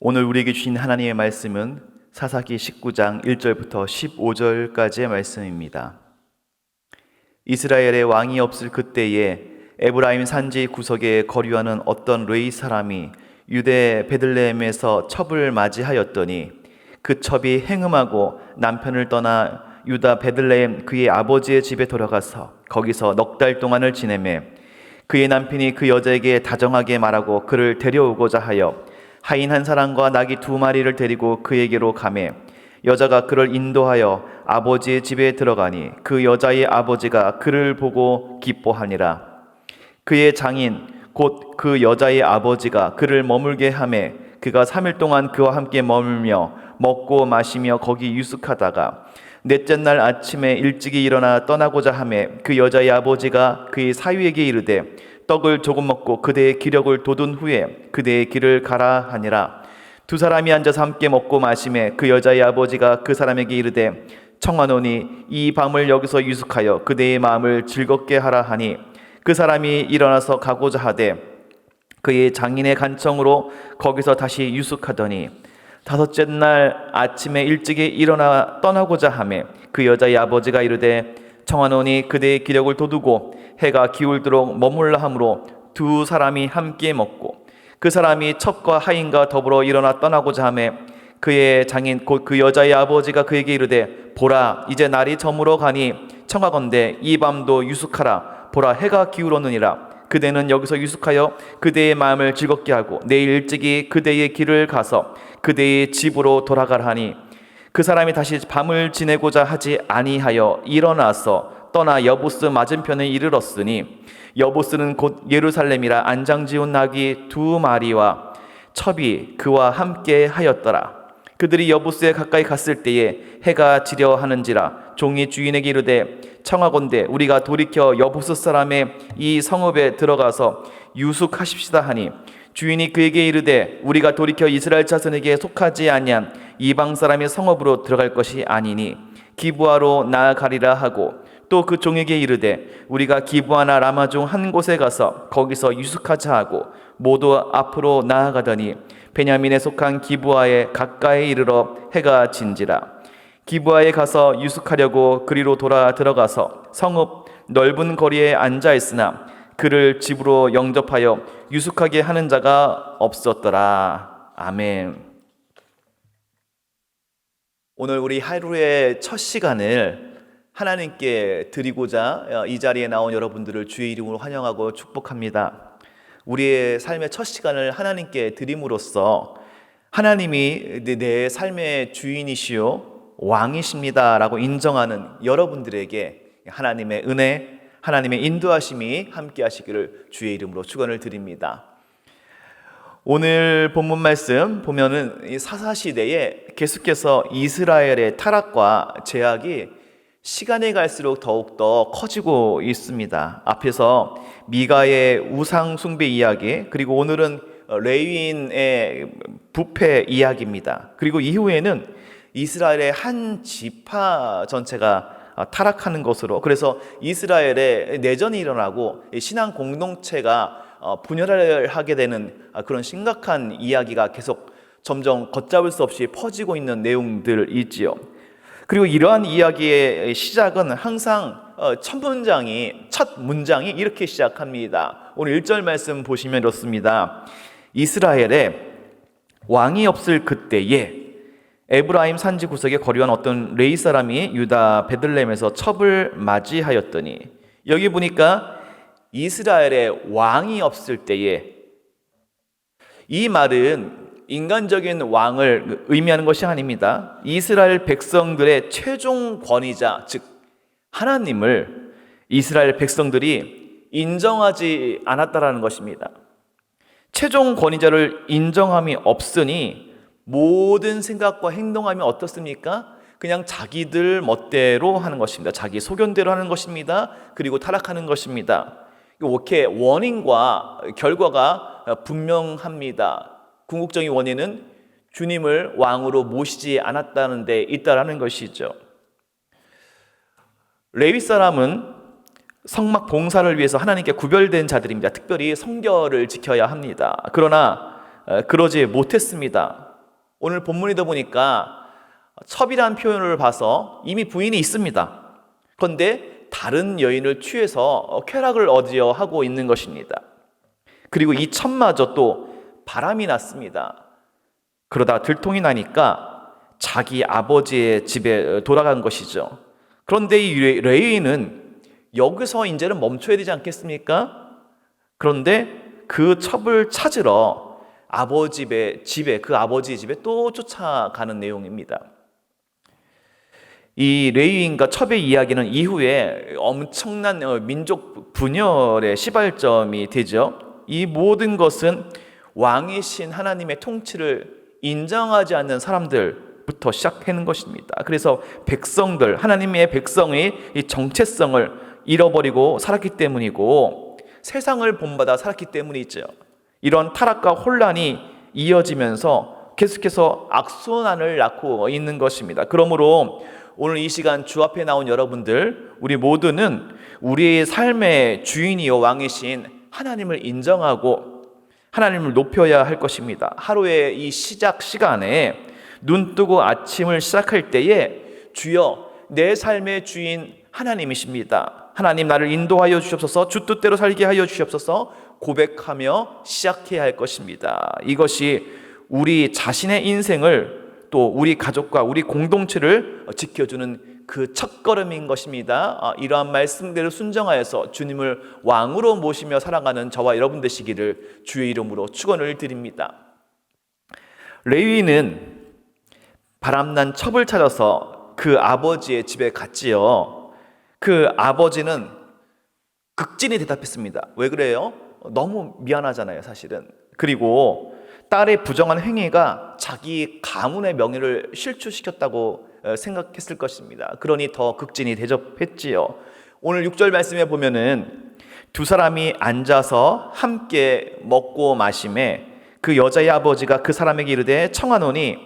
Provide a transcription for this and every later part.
오늘 우리에게 주신 하나님의 말씀은 사사기 19장 1절부터 15절까지의 말씀입니다. 이스라엘의 왕이 없을 그때에 에브라임 산지 구석에 거류하는 어떤 레이 사람이 유대 베들레헴에서 첩을 맞이하였더니 그 첩이 행음하고 남편을 떠나 유다 베들레헴 그의 아버지의 집에 돌아가서 거기서 넉 달 동안을 지내매 그의 남편이 그 여자에게 다정하게 말하고 그를 데려오고자 하여 하인 한 사람과 나귀 두 마리를 데리고 그에게로 가매. 여자가 그를 인도하여 아버지의 집에 들어가니 그 여자의 아버지가 그를 보고 기뻐하니라. 그의 장인 곧 그 여자의 아버지가 그를 머물게 하매 그가 3일 동안 그와 함께 머물며 먹고 마시며 거기 유숙하다가 넷째 날 아침에 일찍이 일어나 떠나고자 하매 그 여자의 아버지가 그의 사위에게 이르되 떡을 조금 먹고 그대의 기력을 돋운 후에 그대의 길을 가라 하니라. 두 사람이 앉아서 함께 먹고 마시매 그 여자의 아버지가 그 사람에게 이르되 청하노니 이 밤을 여기서 유숙하여 그대의 마음을 즐겁게 하라 하니. 그 사람이 일어나서 가고자 하되 그의 장인의 간청으로 거기서 다시 유숙하더니 다섯째 날 아침에 일찍이 일어나 떠나고자 하매 그 여자의 아버지가 이르되 청하노니 그대의 기력을 돋우고 해가 기울도록 머물라 하므로 두 사람이 함께 먹고 그 사람이 첩과 하인과 더불어 일어나 떠나고자 하매 그의 장인 곧 그 여자의 아버지가 그에게 이르되 보라 이제 날이 저물어 가니 청하건대 이 밤도 유숙하라. 보라 해가 기울었느니라. 그대는 여기서 유숙하여 그대의 마음을 즐겁게 하고 내일 일찍이 그대의 길을 가서 그대의 집으로 돌아가라 하니 그 사람이 다시 밤을 지내고자 하지 아니하여 일어나서 떠나 여부스 맞은편에 이르렀으니 여부스는 곧 예루살렘이라 안장지운 낙이 두 마리와 첩이 그와 함께 하였더라. 그들이 여부스에 가까이 갔을 때에 해가 지려 하는지라 종이 주인에게 이르되 청하건대 우리가 돌이켜 여부스 사람의 이 성읍에 들어가서 유숙하십시다 하니 주인이 그에게 이르되 우리가 돌이켜 이스라엘 자손에게 속하지 아니한 이방 사람의 성읍으로 들어갈 것이 아니니 기부하러 나아가리라 하고 또 그 종에게 이르되 우리가 기부하나 라마 중 한 곳에 가서 거기서 유숙하자 하고 모두 앞으로 나아가더니 베냐민에 속한 기부하에 가까이 이르러 해가 진지라 기부하에 가서 유숙하려고 그리로 돌아 들어가서 성읍 넓은 거리에 앉아 있으나 그를 집으로 영접하여 유숙하게 하는 자가 없었더라. 아멘. 오늘 우리 하루의 첫 시간을 하나님께 드리고자 이 자리에 나온 여러분들을 주의 이름으로 환영하고 축복합니다. 우리의 삶의 첫 시간을 하나님께 드림으로써 하나님이 내 삶의 주인이시요 왕이십니다라고 인정하는 여러분들에게 하나님의 은혜, 하나님의 인도하심이 함께 하시기를 주의 이름으로 축원을 드립니다. 오늘 본문 말씀 보면은 사사 시대에 계속해서 이스라엘의 타락과 제약이 시간이 갈수록 더욱더 커지고 있습니다. 앞에서 미가의 우상 숭배 이야기, 그리고 오늘은 레위인의 부패 이야기입니다. 그리고 이후에는 이스라엘의 한 지파 전체가 타락하는 것으로 그래서 이스라엘에 내전이 일어나고 신앙 공동체가 분열을 하게 되는 그런 심각한 이야기가 계속 점점 걷잡을 수 없이 퍼지고 있는 내용들이지요. 그리고 이러한 이야기의 시작은 항상 첫 문장이 첫 문장이 이렇게 시작합니다. 오늘 1절 말씀 보시면 이렇습니다. 이스라엘에 왕이 없을 그때에 에브라임 산지 구석에 거류한 어떤 레이 사람이 유다 베들렘에서 첩을 맞이하였더니 여기 보니까 이스라엘에 왕이 없을 때에 이 말은 인간적인 왕을 의미하는 것이 아닙니다. 이스라엘 백성들의 최종 권위자, 즉, 하나님을 이스라엘 백성들이 인정하지 않았다라는 것입니다. 최종 권위자를 인정함이 없으니 모든 생각과 행동함이 어떻습니까? 그냥 자기들 멋대로 하는 것입니다. 자기 소견대로 하는 것입니다. 그리고 타락하는 것입니다. 이렇게 원인과 결과가 분명합니다. 궁극적인 원인은 주님을 왕으로 모시지 않았다는 데 있다라는 것이죠. 레위 사람은 성막 봉사를 위해서 하나님께 구별된 자들입니다. 특별히 성결을 지켜야 합니다. 그러나 그러지 못했습니다. 오늘 본문이다 보니까 첩이라는 표현을 봐서 이미 부인이 있습니다. 그런데 다른 여인을 취해서 쾌락을 얻으려 하고 있는 것입니다. 그리고 이 첩마저 또 바람이 났습니다. 그러다 들통이 나니까 자기 아버지의 집에 돌아간 것이죠. 그런데 이 레이는 여기서 이제는 멈춰야 되지 않겠습니까? 그런데 그 첩을 찾으러 아버지 집에, 집에 그 아버지 집에 또 쫓아가는 내용입니다. 이 레위인과 첩의 이야기는 이후에 엄청난 어, 민족 분열의 시발점이 되죠. 이 모든 것은 왕이신 하나님의 통치를 인정하지 않는 사람들부터 시작하는 것입니다. 그래서 백성들, 하나님의 백성의 이 정체성을 잃어버리고 살았기 때문이고 세상을 본받아 살았기 때문이죠. 이런 타락과 혼란이 이어지면서 계속해서 악순환을 낳고 있는 것입니다. 그러므로 오늘 이 시간 주 앞에 나온 여러분들, 우리 모두는 우리의 삶의 주인이요 왕이신 하나님을 인정하고 하나님을 높여야 할 것입니다. 하루의 이 시작 시간에 눈 뜨고 아침을 시작할 때에 주여 내 삶의 주인 하나님이십니다. 하나님 나를 인도하여 주시옵소서 주 뜻대로 살게 하여 주시옵소서 고백하며 시작해야 할 것입니다. 이것이 우리 자신의 인생을 또 우리 가족과 우리 공동체를 지켜주는 그 첫걸음인 것입니다. 아, 이러한 말씀대로 순정하여서 주님을 왕으로 모시며 살아가는 저와 여러분 되시기를 주의 이름으로 축원을 드립니다. 레위는 바람난 첩을 찾아서 그 아버지의 집에 갔지요. 그 아버지는 극진히 대답했습니다. 왜 그래요? 너무 미안하잖아요, 사실은. 그리고 딸의 부정한 행위가 자기 가문의 명예를 실추시켰다고 어, 생각했을 것입니다. 그러니 더 극진히 대접했지요. 오늘 6절 말씀에 보면은 두 사람이 앉아서 함께 먹고 마심에 그 여자의 아버지가 그 사람에게 이르되 청하노니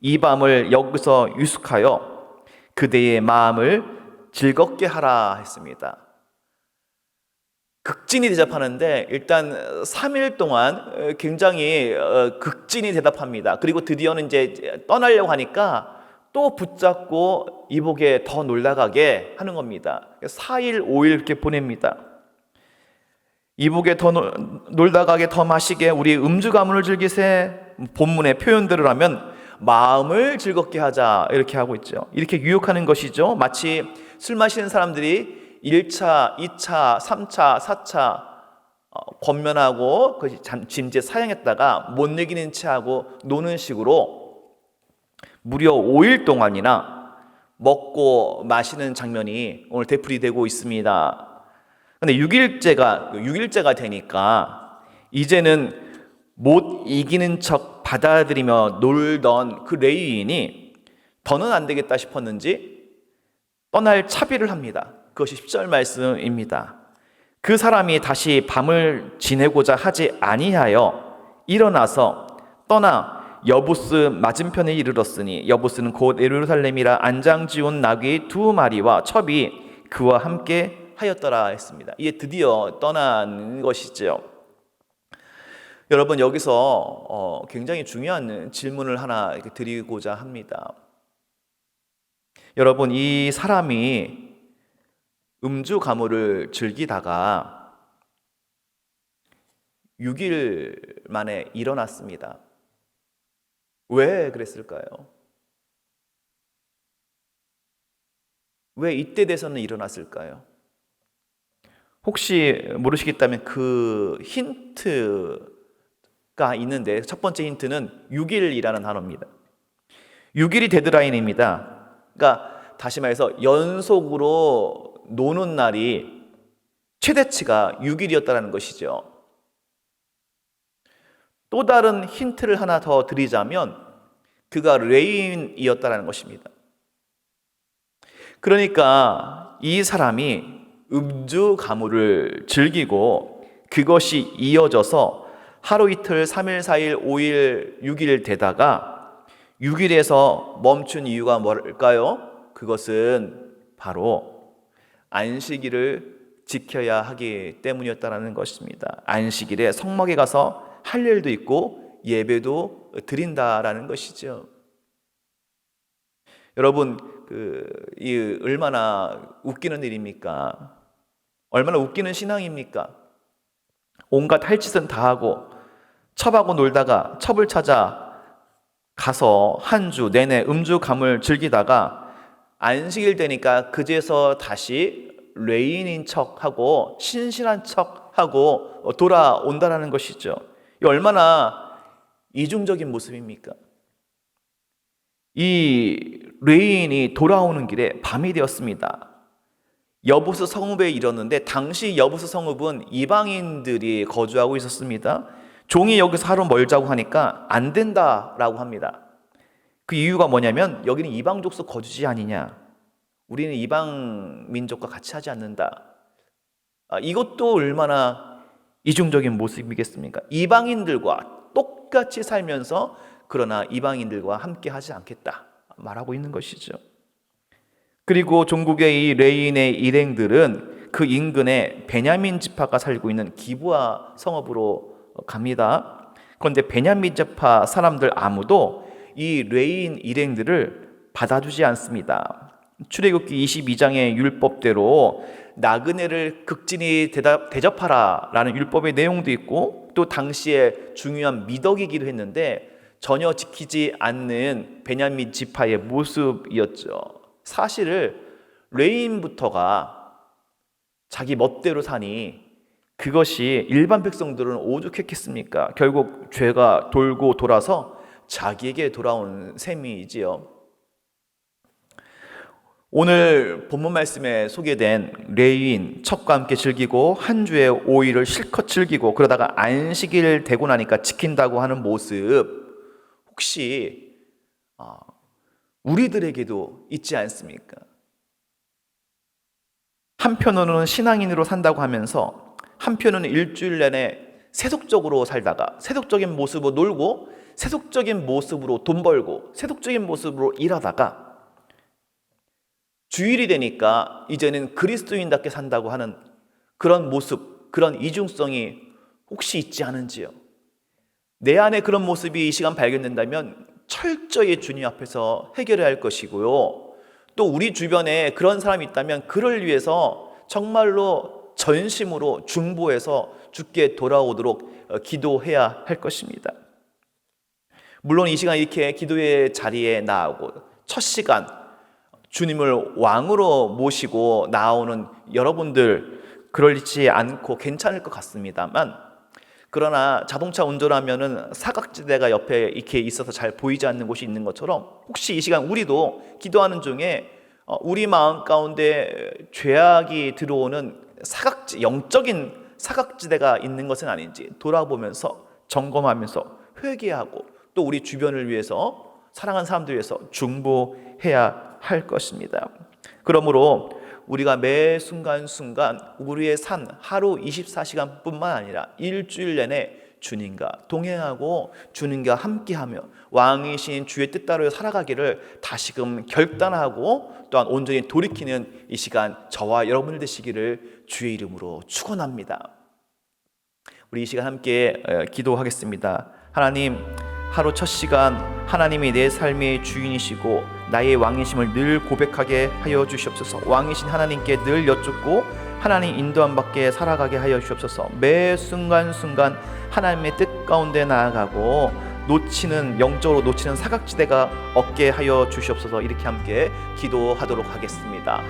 이 밤을 여기서 유숙하여 그대의 마음을 즐겁게 하라 했습니다. 극진히 대답하는데 일단 3일 동안 굉장히 어, 극진히 대답합니다. 그리고 드디어는 이제 떠나려고 하니까 또 붙잡고 이복에 더 놀라가게 하는 겁니다. 4일, 5일 이렇게 보냅니다. 이복에 더 놀다 가게 더 마시게 우리 음주 가문을 즐기세 본문의 표현들을 하면 마음을 즐겁게 하자 이렇게 하고 있죠. 이렇게 유혹하는 것이죠. 마치 술 마시는 사람들이 1차, 2차, 3차, 4차 권면하고 그 짐재 사용했다가 못 이기는 채하고 노는 식으로 무려 5일 동안이나 먹고 마시는 장면이 오늘 되풀이 되고 있습니다. 근데 6일째가 6일째가 되니까 이제는 못 이기는 척 받아들이며 놀던 그 레위인이 더는 안 되겠다 싶었는지 떠날 차비를 합니다. 그것이 10절 말씀입니다. 그 사람이 다시 밤을 지내고자 하지 아니하여 일어나서 떠나 여부스 맞은편에 이르렀으니 여부스는 곧 예루살렘이라 안장 지운 나귀 두 마리와 첩이 그와 함께 하였더라 했습니다. 이게 드디어 떠난 것이죠. 여러분 여기서 어, 굉장히 중요한 질문을 하나 드리고자 합니다. 여러분 이 사람이 음주 가물을 즐기다가 6일 만에 일어났습니다. 왜 그랬을까요? 왜 이때 돼서는 일어났을까요? 혹시 모르시겠다면 그 힌트가 있는데 첫 번째 힌트는 6일이라는 단어입니다. 6일이 데드라인입니다. 그러니까 다시 말해서 연속으로 노는 날이 최대치가 6일이었다는 것이죠. 또 다른 힌트를 하나 더 드리자면 그가 레인이었다는 것입니다. 그러니까 이 사람이 음주 가물을 즐기고 그것이 이어져서 하루 이틀, 3일, 4일, 5일, 6일 되다가 6일에서 멈춘 이유가 뭘까요? 그것은 바로 안식일을 지켜야 하기 때문이었다라는 것입니다. 안식일에 성막에 가서 할 일도 있고 예배도 드린다라는 것이죠. 여러분, 그, 이 얼마나 웃기는 일입니까? 얼마나 웃기는 신앙입니까? 온갖 할 짓은 다 하고 첩하고 놀다가 첩을 찾아 가서 한 주 내내 음주감을 즐기다가 안식일 되니까 그제서 다시 레인인 척하고 신실한 척하고 돌아온다라는 것이죠. 이 얼마나 이중적인 모습입니까? 이 레인이 돌아오는 길에 밤이 되었습니다. 여부스 성읍에 이르렀는데 당시 여부스 성읍은 이방인들이 거주하고 있었습니다. 종이 여기서 하루 멀자고 하니까 안 된다라고 합니다. 그 이유가 뭐냐면 여기는 이방 족속 거주지 아니냐. 우리는 이방 민족과 같이 하지 않는다. 아, 이것도 얼마나 이중적인 모습이겠습니까? 이방인들과 똑같이 살면서 그러나 이방인들과 함께 하지 않겠다 말하고 있는 것이죠. 그리고 종국의 이 레인의 일행들은 그 인근에 베냐민 지파가 살고 있는 기부아 성읍으로 갑니다. 그런데 베냐민 지파 사람들 아무도 이 레인 일행들을 받아주지 않습니다. 출애굽기 22장의 율법대로 나그네를 극진히 대답, 대접하라라는 율법의 내용도 있고 또 당시에 중요한 미덕이기도 했는데 전혀 지키지 않는 베냐민 지파의 모습이었죠. 사실을 레인부터가 자기 멋대로 사니 그것이 일반 백성들은 오죽했겠습니까? 결국 죄가 돌고 돌아서 자기에게 돌아온 셈이지요. 오늘 본문 말씀에 소개된 레인 첩과 함께 즐기고 한 주의 오일을 실컷 즐기고 그러다가 안식일 되고 나니까 지킨다고 하는 모습 혹시 아, 우리들에게도 있지 않습니까? 한편으로는 신앙인으로 산다고 하면서 한편으로는 일주일 내내 세속적으로 살다가 세속적인 모습으로 놀고 세속적인 모습으로 돈 벌고 세속적인 모습으로 일하다가 주일이 되니까 이제는 그리스도인답게 산다고 하는 그런 모습, 그런 이중성이 혹시 있지 않은지요? 내 안에 그런 모습이 이 시간 발견된다면 철저히 주님 앞에서 해결해야 할 것이고요. 또 우리 주변에 그런 사람이 있다면 그를 위해서 정말로 전심으로 중보해서 죽게 돌아오도록 어, 기도해야 할 것입니다. 물론 이 시간 이렇게 기도의 자리에 나오고 첫 시간 주님을 왕으로 모시고 나오는 여러분들 그러지 않고 괜찮을 것 같습니다만 그러나 자동차 운전하면은 사각지대가 옆에 이렇게 있어서 잘 보이지 않는 곳이 있는 것처럼 혹시 이 시간 우리도 기도하는 중에 어, 우리 마음 가운데 죄악이 들어오는 사각지 영적인 사각지대가 있는 것은 아닌지 돌아보면서 점검하면서 회개하고 또 우리 주변을 위해서 사랑하는 사람들 위해서 중보해야 할 것입니다. 그러므로 우리가 매 순간순간 우리의 삶 하루 24시간뿐만 아니라 일주일 내내 주님과 동행하고 주님과 함께하며 왕이신 주의 뜻대로 살아가기를 다시금 결단하고 또한 온전히 돌이키는 이 시간 저와 여러분들 되시기를 주의 이름으로 축원합니다. 우리 이 시간 함께 어, 기도하겠습니다. 하나님 하루 첫 시간 하나님이 내 삶의 주인이시고 나의 왕이심을 늘 고백하게 하여 주시옵소서. 왕이신 하나님께 늘 여쭙고 하나님 인도함 받게 살아가게 하여 주옵소서. 매 순간순간 하나님의 뜻 가운데 나아가고 놓치는 영적으로 놓치는 사각지대가 없게 하여 주시옵소서. 이렇게 함께 기도하도록 하겠습니다.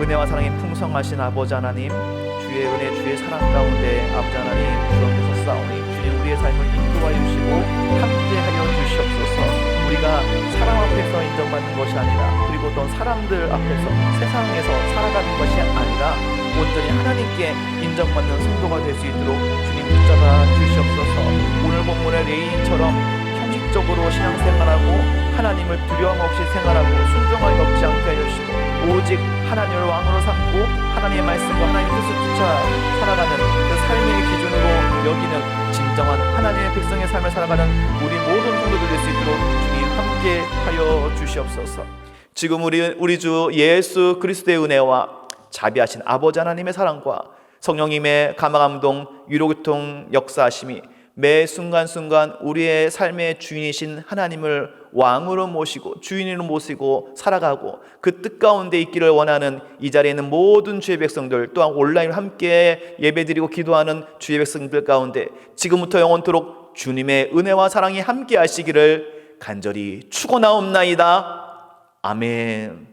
은혜와 사랑이 풍성하신 아버지 하나님, 주의 은혜, 주의 사랑 가운데 아버지 하나님 싸우니 주님 우리의 삶을 인도하여 주시고 함께하여 주시옵소서. 우리가 사람 앞에서 인정받는 것이 아니라 그리고 또 사람들 앞에서 세상에서 살아가는 것이 아니라 온전히 하나님께 인정받는 성도가 될 수 있도록 주님 붙잡아 주시옵소서. 오늘 본문의 레인처럼 형식적으로 신앙생활하고 하나님을 두려움 없이 생활하고 순종하기 없지 않게 하여 주시고 오직 하나님을 왕으로 삼고 하나님의 말씀과 하나님의 뜻을 쫓아 살아가는 그 삶의 기준으로 여기는 진정한 하나님의 백성의 삶을 살아가는 우리 모든 성도들 될수 있도록 주님 함께 하여 주시옵소서. 지금 우리 우리 주 예수 그리스도의 은혜와 자비하신 아버지 하나님의 사랑과 성령님의 감화감동 위로교통 역사하심이 매 순간순간 우리의 삶의 주인이신 하나님을 왕으로 모시고 주인으로 모시고 살아가고 그 뜻 가운데 있기를 원하는 이 자리에 있는 모든 주의 백성들 또한 온라인 함께 예배드리고 기도하는 주의 백성들 가운데 지금부터 영원토록 주님의 은혜와 사랑이 함께 하시기를 간절히 축원하옵나이다. 아멘.